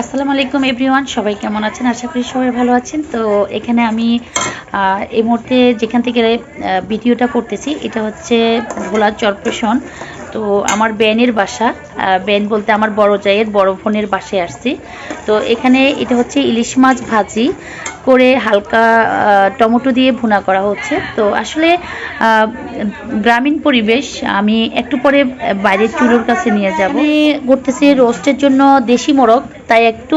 আসসালামু আলাইকুম এভরিওয়ান, সবাই কেমন আছেন? আশা করি সবাই ভালো আছেন। তো এখানে আমি এই মুহূর্তে যেখান থেকে ভিডিওটা করতেছি, এটা হচ্ছে ভোলা চরপেশন তো আমার ব্যানের বাসা ব্যান বলতে আমার বড় জায়ের বড় বোনের বাসায় আসছি। তো এখানে এটা হচ্ছে ইলিশ মাছ ভাজি করে হালকা টমেটো দিয়ে ভুনা করা হচ্ছে। তো আসলে গ্রামীণ পরিবেশ, আমি একটু পরে বাইরের চুলোর কাছে নিয়ে যাব। করতেছি রোস্টের জন্য দেশি মোরগ। তাই একটু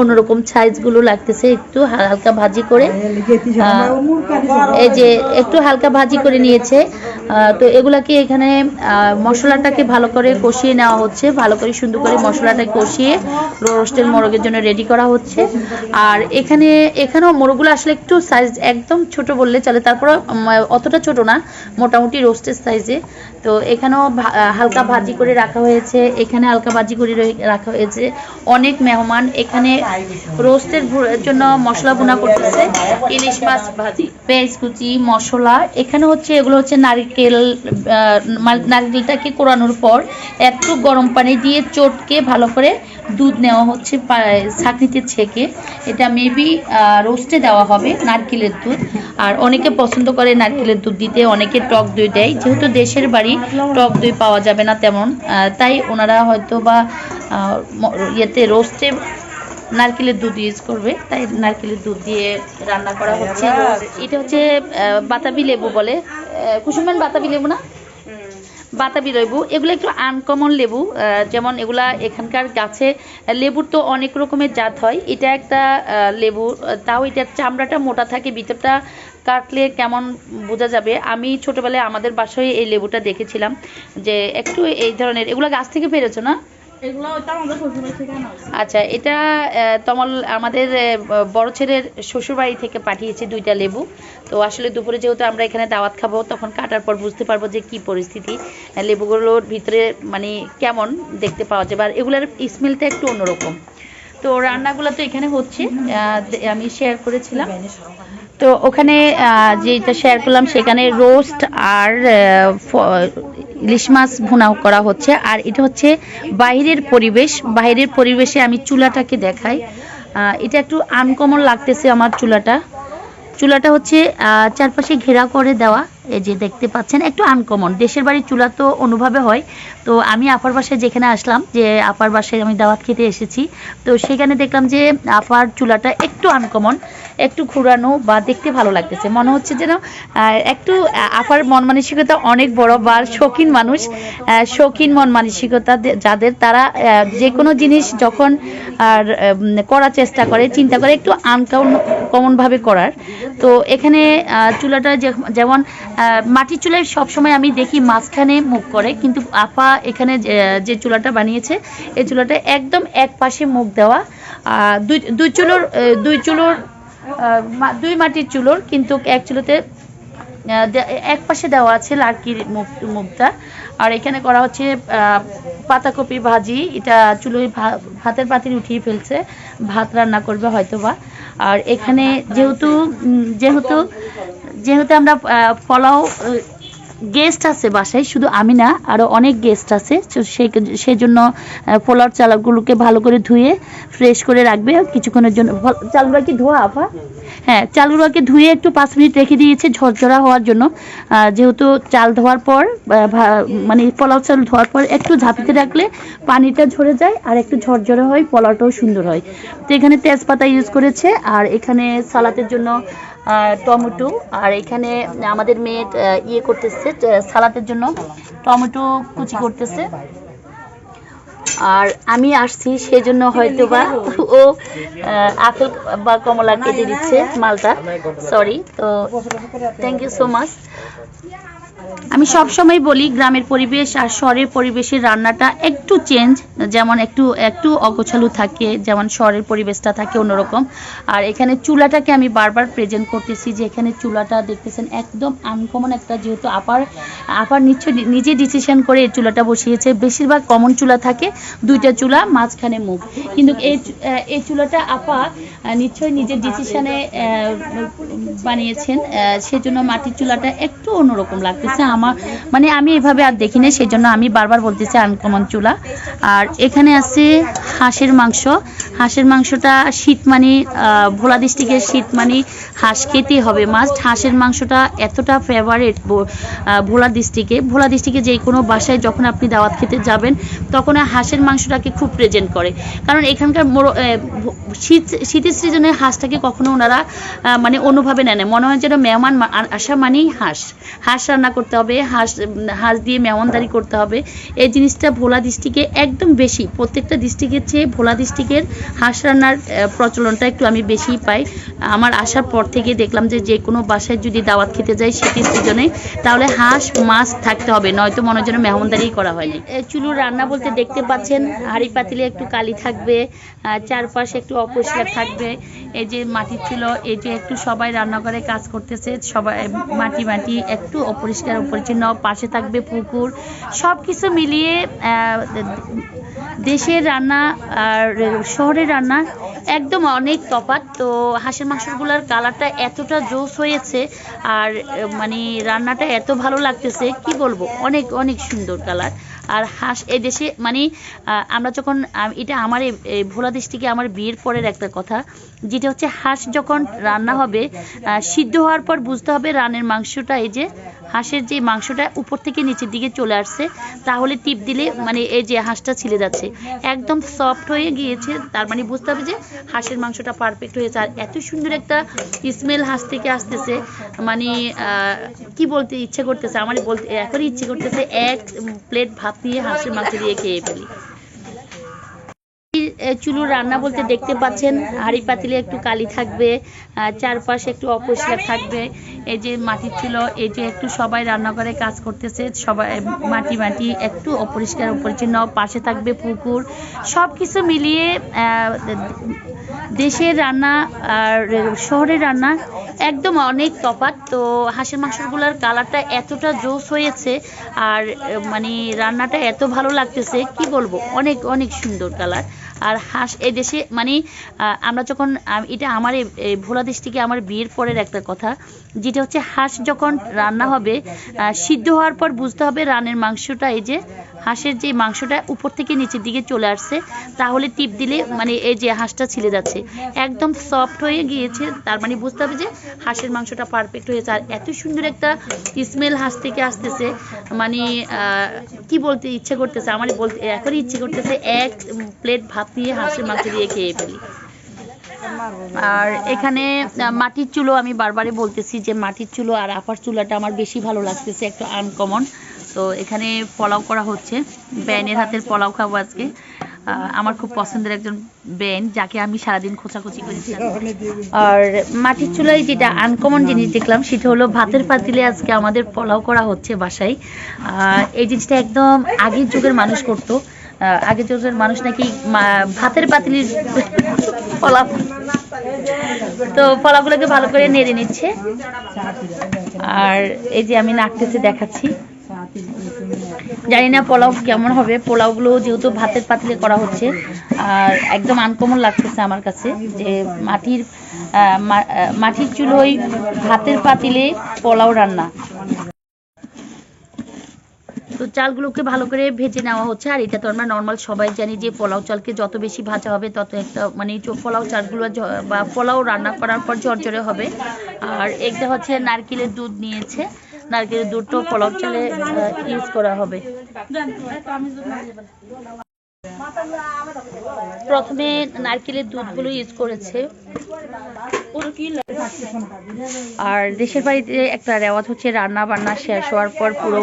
অন্যরকম সাইজগুলো লাগতেছে, একটু হালকা ভাজি করে এই যে একটু হালকা ভাজি করে নিয়েছে। তো এগুলাকে এখানে মশলাটাকে ভালো করে কষিয়ে নেওয়া হচ্ছে, ভালো করে সুন্দর করে মশলাটা কষিয়ে রোস্টের মোরগের জন্য রেডি করা হচ্ছে। আর এখানে, এখানেও মোরগগুলো আসলে একটু সাইজ একদম ছোট বললে চলে তারপর অতটা ছোট না, মোটামুটি রোস্টের সাইজে তো এখানেও হালকা ভাজি করে রাখা হয়েছে। এখানে হালকা ভাজি করে রাখা হয়েছে। অনেক মেহমান এখানে রোস্টের জন্য মশলা বোনা করতেছে। ইলিশ মাছ ভাজি, পেঁয়াজ কুচি, মশলা। এখানে হচ্ছে, এগুলো হচ্ছে নারিকেল নারিকেলটাকে কোরানোর পর একটু গরম পানি দিয়ে চটকে ভালো করে দুধ নেওয়া হচ্ছে ছাঁকনিতে ছেঁকে। এটা মেবি রোস্টে দেওয়া হবে নারকেলের দুধ। আর অনেকে পছন্দ করে নারকেলের দুধ দিতে অনেকে টক দই দেয়। যেহেতু দেশের বাড়ি টক দই পাওয়া যাবে না তেমন। তাই ওনারা হয়তো বা ইয়েতে রোস্টে নারকেলের দুধ ইউজ করবে। তাই নারকেলের দুধ দিয়ে রান্না করা হচ্ছে। এটা হচ্ছে বাতাবি লেবু বলে। আহ, কুসুমান বাতাবি লেবু না? বাতাবি লেবু এগুলো একটু আনকমন লেবু যেমন এগুলা এখানকার গাছে লেবুর তো অনেক রকমের জাত হয়। এটা একটা লেবু তাও এটার চামড়াটা মোটা থাকে, ভিতরটা কাটলে কেমন বোঝা যাবে? আমি ছোটবেলায় আমাদের বাসায় এই লেবুটা দেখেছিলাম যে একটু এই ধরনের। এগুলো গাছ থেকে পেরেছ না? আচ্ছা এটা তমল আমাদের বড় ছেলের শ্বশুরবাড়ি থেকে পাঠিয়েছে দুইটা লেবু। তো আসলে দুপুরে যেহেতু আমরা এখানে দাওয়াত খাব, তখন কাটার পর বুঝতে পারব যে কি পরিস্থিতি। লেবুগুলোর ভিতরে মানে কেমন দেখতে পাওয়া যাবে আর এগুলোর স্মেলটা একটু অন্যরকম। তো রান্নাগুলো তো এখানে হচ্ছে আমি শেয়ার করেছিলাম। তো ওখানে যেটা শেয়ার করলাম সেখানে রোস্ট আর ইলিশ মাছ ভুনা করা হচ্ছে। আর এটা হচ্ছে বাইরের পরিবেশ। বাইরের পরিবেশে আমি চুলাটাকে দেখাই। এটা একটু আনকমন লাগতেছে আমার চুলাটা। চুলাটা হচ্ছে চারপাশে ঘেরা করে দেওয়া। এই যে দেখতে পাচ্ছেন, একটু আনকমন দেশের বাড়ির চুলা তো অনুভবে হয়। তো আমি আপার বাসায় যেখানে আসলাম, যে আপার বাসায় আমি দাওয়াত খেতে এসেছি, তো সেখানে দেখলাম যে আপার চুলাটা একটু আনকমন একটু ঘুরানো বা দেখতে ভালো লাগতেছে। মনে হচ্ছে যেন একটু আপার মন মানসিকতা অনেক বড় বা শৌখিন মানুষ। শৌখিন মন মানসিকতা যাদের তারা যে কোনো জিনিস যখন, আর করার চেষ্টা করে, চিন্তা করে, একটু আনকাউন কমনভাবে করার। তো এখানে চুলাটা যেমন মাটির চুলায় সবসময় আমি দেখি মাঝখানে মুখ করে, কিন্তু আপা এখানে যে- চুলাটা বানিয়েছে, এই চুলাটা একদম এক পাশে মুখ দেওয়া। দুই চুলোর দুই চুলোর দুই মাটির চুলোর, কিন্তু এক চুলোতে এক পাশে দেওয়া আছে লাড়কির মুখ মুখটা। আর এখানে করা হচ্ছে পাতাকপি ভাজি। এটা চুলোয় ভা- ভাতের পাতিল উঠিয়ে ফেলছে। ভাত রান্না করবে হয়তো বা আর এখানে যেহেতু যেহেতু যেহেতু আমরা পোলাও গেস্ট আছে বাসায়, শুধু আমি না আরও অনেক গেস্ট আছে। সেই জন্য পোলাওর চালগুলোকে ভালো করে ধুয়ে ফ্রেশ করে রাখবে। কিছুক্ষণের জন্য চালগুলো কি ধোয়া, আপা? হ্যাঁ চালগুলোকে ধুয়ে একটু পাঁচ মিনিট রেখে দিয়েছে ঝরঝরা হওয়ার জন্য। যেহেতু চাল ধোয়ার পর মানে পোলাও চাল ধোয়ার পর একটু ঝাঁপিতে রাখলে পানিটা ঝরে যায় আর একটু ঝরঝরে হয়, পোলাওটাও সুন্দর হয়। তো এখানে তেজপাতা ইউজ করেছে আর এখানে সালাতের জন্য টমেটো। আর এখানে আমাদের মেয়ে ইয়ে করতেছে সালাদের জন্য টমেটো কুচি করতেছে। আর আমি আসছি সেজন্য হয়তো বা ও আপেল বা কমলা কেটে দিচ্ছে মালটা। সরি তো থ্যাংক ইউ সো মাচ আমি সব সময় বলি গ্রামের পরিবেশ আর শহরের পরিবেশের রান্নাটা একটু চেঞ্জ যেমন একটু একটু অগোছালু থাকে যেমন শহরের পরিবেশটা থাকে অন্যরকম। আর এখানে চুলাটাকে আমি বারবার প্রেজেন্ট করতেছি যে এখানে চুলাটা দেখতেছেন একদম আনকমন একটা যেহেতু আপার আপার নিশ্চয় নিজে ডিসিশন করে এই চুলাটা বসিয়েছে। বেশিরভাগ কমন চুলা থাকে দুইটা চুলা মাঝখানে মুখ। কিন্তু এই এই চুলাটা আপা আহ, নিশ্চয়ই নিজের ডিসিশনে বানিয়েছেন সেজন্য মাটির চুলাটা একটু অন্যরকম লাগতেছে। আমার মানে আমি এভাবে আর দেখি না সেই জন্য আমি বারবার বলতেছি আনকমন চুলা। আর এখানে আছে হাঁসের মাংস। হাঁসের মাংসটা শীত মানে ভোলা ডিস্ট্রিক্টের শীত মানে হাঁস খেতেই হবে। মাস্ট হাঁসের মাংসটা এতটা ফেভারেট ভোলা ডিস্ট্রিক্টে। ভোলা ডিস্ট্রিক্টে যে কোনো বাসায় যখন আপনি দাওয়াত খেতে যাবেন, তখন হাঁসের মাংসটাকে খুব প্রেজেন্ট করে। কারণ এখানকার শীত, শীতের সিজনে হাঁসটাকে কখনো ওনারা মানে অন্যভাবে নেয় না। মনে হয় যেন মেহমান আসা মানেই হাঁস। হাঁস রান্না করতে হবে, হাঁস হাঁস দিয়ে মেহমানদারি করতে হবে। এই জিনিসটা ভোলা ডিস্ট্রিক্টে একদম বেশি। প্রত্যেকটা ডিস্ট্রিক্টের চেয়ে ভোলা ডিস্ট্রিক্টের হাঁস রান্নার প্রচলনটা একটু আমি বেশি পাই। আমার আসার পর থেকে দেখলাম যে যে কোনো বাসায় যদি দাওয়াত খেতে যাই শীতের সিজনে, তাহলে হাঁস, মাছ থাকতে হবে, নয়তো মনে যেন মেহমানদারি করা হয়নি। চুলুর রান্না বলতে দেখতে পাচ্ছেন, হাঁড়ি পাতিলে একটু কালি থাকবে চারপাশে একটু অপরিষ্কার থাকবে। এই যে মাটির ছিল, এই যে একটু সবাই রান্নাঘরে কাজ করতেছে, সবাই মাটি মাটি একটু অপরিষ্কার, অপরিচ্ছন্ন, পাশে থাকবে পুকুর। সব কিছু মিলিয়ে দেশের রান্না আর শহরের রান্না একদম অনেক তফাত তো হাঁসের মাংসগুলোর কালারটা এতটা জোস হয়েছে আর মানে রান্নাটা এত ভালো লাগতেছে, কি বলব? অনেক অনেক সুন্দর কালার। আর হাঁস এই দেশে মানে আমরা যখন এটা আমার ভোলা দেশ থেকে আমার বিয়ের পরের একটা কথা, যেটা হচ্ছে হাঁস যখন রান্না হবে সিদ্ধ হওয়ার পর বুঝতে হবে রানের মাংসটা এই যে, হাঁসের যে মাংসটা উপর থেকে নিচের দিকে চলে আসছে, তাহলে টিপ দিলে মানে এই যে হাঁসটা ছিলে যাচ্ছে। একদম সফট হয়ে গিয়েছে, তার মানে বুঝতে হবে যে হাঁসের মাংসটা পারফেক্ট হয়েছে। আর এত সুন্দর একটা স্মেল হাঁস থেকে আসতেছে মানে কি বলতে ইচ্ছে করতেছে আমার বলতে, এখনই ইচ্ছে করতেছে, এক প্লেট ভাত নিয়ে হাঁসের মাংস দিয়ে খেয়ে ফেলি এ, চুলুর রান্না বলতে দেখতে পাচ্ছেন, হাঁড়ি পাতিলে একটু কালি থাকবে চারপাশে একটু অপরিষ্কার থাকবে, এই যে মাটির চুলো, এই যে একটু সবাই রান্নাঘরে কাজ করতেছে, সবাই মাটি মাটি একটু অপরিষ্কার, অপরিচ্ছন্ন, পাশে থাকবে পুকুর সব কিছু মিলিয়ে দেশের রান্না আর শহরের রান্না একদম অনেক তফাৎ, তো হাঁসের মাংসগুলোর কালারটা এতটা জোস হয়েছে, আর মানে রান্নাটা এত ভালো লাগতেছে, কি বলব, অনেক অনেক সুন্দর কালার। আর হাঁস এই দেশে মানে আমরা যখন এটা আমার ভোলা দেশ থেকে আমার বিয়ের পরের একটা কথা, যেটা হচ্ছে হাঁস যখন রান্না হবে সিদ্ধ হওয়ার পর বুঝতে হবে রানের মাংসটা, এই যে হাঁসের যে মাংসটা উপর থেকে নিচের দিকে চলে আসছে, তাহলে টিপ দিলে মানে এই যে হাঁসটা ছিলে যাচ্ছে। একদম সফট হয়ে গিয়েছে, তার মানে বুঝতে হবে যে হাঁসের মাংসটা পারফেক্ট হয়েছে। আর এত সুন্দর একটা স্মেল হাঁস থেকে আসতেছে মানে কি বলতে ইচ্ছে করতেছে আমার বলতে, এখনই ইচ্ছে করতেছে এক প্লেট ভাত নিয়ে হাঁসের মাংস দিয়ে খেয়ে ফেলি। আর এখানে মাটির চুলো আমি বারবারই বলতেছি যে মাটির চুলো আর আপার চুলাটা আমার বেশি ভালো লাগতেছে, একটু আনকমন তো এখানে পোলাও করা হচ্ছে। ব্যানের হাতের পোলাও খাব আজকে। আমার খুব পছন্দের একজন ব্যান, যাকে আমি সারাদিন খোঁচাখুচি করেছি আর মাটির চুলায় যেটা আনকমন জিনিস দেখলাম, সেটা হলো ভাতের পাতিলে আজকে আমাদের পোলাও করা হচ্ছে বাসায়। এই জিনিসটা একদম আগের যুগের মানুষ করতো। আগের যুগের মানুষ নাকি ভাতের পাতিলির পোলাও তো ফলাগুলোকে ভালো করে নেড়ে নিচ্ছে। আর এই যে আমি নাড়তেছে, দেখাচ্ছি। জানি না পোলাও কেমন হবে। পোলাওগুলো যেহেতু ভাতের পাতিলে করা হচ্ছে, আর একদম আনকমন লাগতেছে আমার কাছে যে মাটির মাটির চুলোয় ভাতের পাতিলে পোলাও রান্না। তো চালগুলোকে ভালো করে ভেজে নেওয়া হচ্ছে, আর এটা তো আমরা নর্মাল সবাই জানি যে পোলাও চালকে যত বেশি ভাজা হবে তত একটা মানে পোলাও চালগুলো বা পোলাও রান্না করার পর ঝরঝরে হবে। আর একটা হচ্ছে নারকেলের দুধ নিয়েছে, নারকেলের দুধটাও পোলাও চালে ইউজ করা হবে। প্রথমে নারকেলের দুধগুলো ইউজ করেছে। আর দেশের বাড়িতে একটা রেওয়াজ হচ্ছে রান্না বান্না শেষ হওয়ার পর পুরো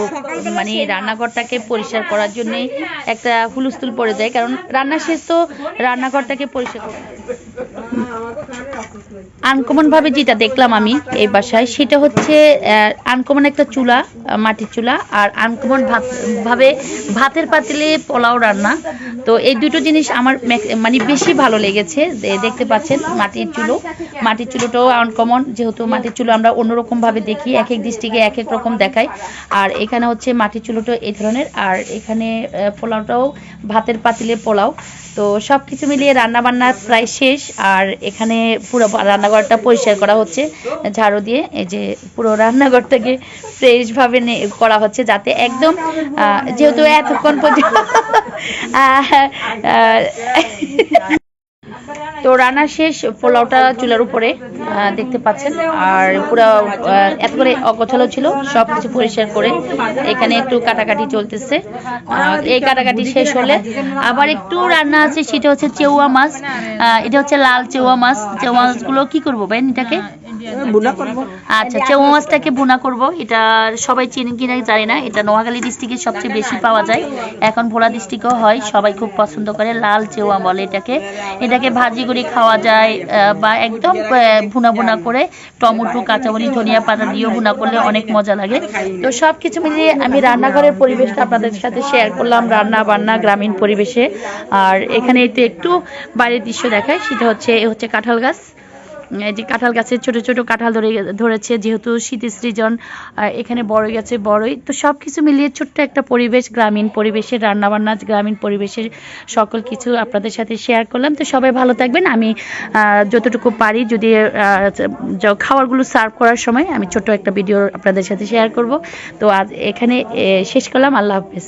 মানে রান্নাঘরটাকে পরিষ্কার করার জন্য একটা হুলুস্থুল পড়ে যায়, কারণ রান্না শেষ তো রান্নাঘরটাকে পরিষ্কার আনকমন ভাবে যেটা দেখলাম আমি এই বাসায়, সেটা হচ্ছে আনকমন একটা চুলা, মাটির চুলা, আর আনকমন ভাত ভাবে ভাতের পাতিলে পোলাও রান্না। তো এই দুটো জিনিস আমার মানে বেশি ভালো লেগেছে। দেখতে পাচ্ছেন মাটির চুলো। মাটির চুলোটাও আনকমন যেহেতু মাটির চুলো আমরা অন্যরকম ভাবে দেখি এক এক ডিস্ট্রিক্টে এক এক রকম দেখায়। আর এখানে হচ্ছে মাটির চুলোটা এই ধরনের। আর এখানে পোলাওটাও ভাতের পাতিলে পোলাও। তো সব কিছু মিলিয়ে রান্নাবান্না প্রায় শেষ। আর এখানে পুরো রান্নাঘরটা পরিষ্কার করা হচ্ছে। ঝাড়ু দিয়ে এই যে পুরো রান্নাঘরটাকে ফ্রেশ ভাবে নে- করা হচ্ছে যাতে একদম যেহেতু এতক্ষণ পর্যন্ত তো রান্না শেষ, পোলাওটা চুলার উপরে দেখতে পাচ্ছেন। আর পুরো এত করে অগোছালো ছিল, সব কিছু পরিষ্কার করে এখানে একটু কাটাকাটি চলতেছে। এই কাটাকাটি শেষ হলে আবার একটু রান্না আছে, সেটা হচ্ছে চেউয়া মাছ। এটা হচ্ছে লাল চেউয়া মাছ। চেউয়া মাছগুলো কি করব বেন এটাকে? আচ্ছা চেউয়া মাছটাকে ভুনা করব। এটা সবাই চেনেন কিনা জানি না। এটা নোয়াখালী ডিস্ট্রিক্টে সবচেয়ে বেশি পাওয়া যায়। এখন ভোলা ডিস্ট্রিক্টও হয় সবাই খুব পছন্দ করে লাল চেউয়া বলে এটাকে। এটাকে ভাজি করে খাওয়া যায় বা একদম ভুনা ভুনা করে। টমেটো কাঁচামরিচ ধনিয়া পাতা দিয়েও ভুনা করলে অনেক মজা লাগে। তো সব কিছু মিলিয়ে আমি রান্নাঘরের পরিবেশটা আপনাদের সাথে শেয়ার করলাম রান্না বান্না গ্রামীণ পরিবেশে। আর এখানে তো একটু বাইরের দৃশ্য দেখায় সেটা হচ্ছে এ হচ্ছে কাঁঠাল গাছ। যে কাঁঠাল গাছে ছোট ছোট কাঁঠাল ধরে ধরেছে, যেহেতু শীতের সৃজন এখানে বড় গেছে বড়ই। তো সব কিছু মিলিয়ে ছোট্ট একটা পরিবেশ, গ্রামীণ পরিবেশের রান্নাবান্না, গ্রামীণ পরিবেশের সকল কিছু আপনাদের সাথে শেয়ার করলাম। তো সবাই ভালো থাকবেন। আমি যতটুকু পারি, যদি খাবারগুলো সার্ভ করার সময় আমি ছোট একটা ভিডিও আপনাদের সাথে শেয়ার করব। তো আজ এখানে শেষ করলাম। আল্লাহ হাফেজ।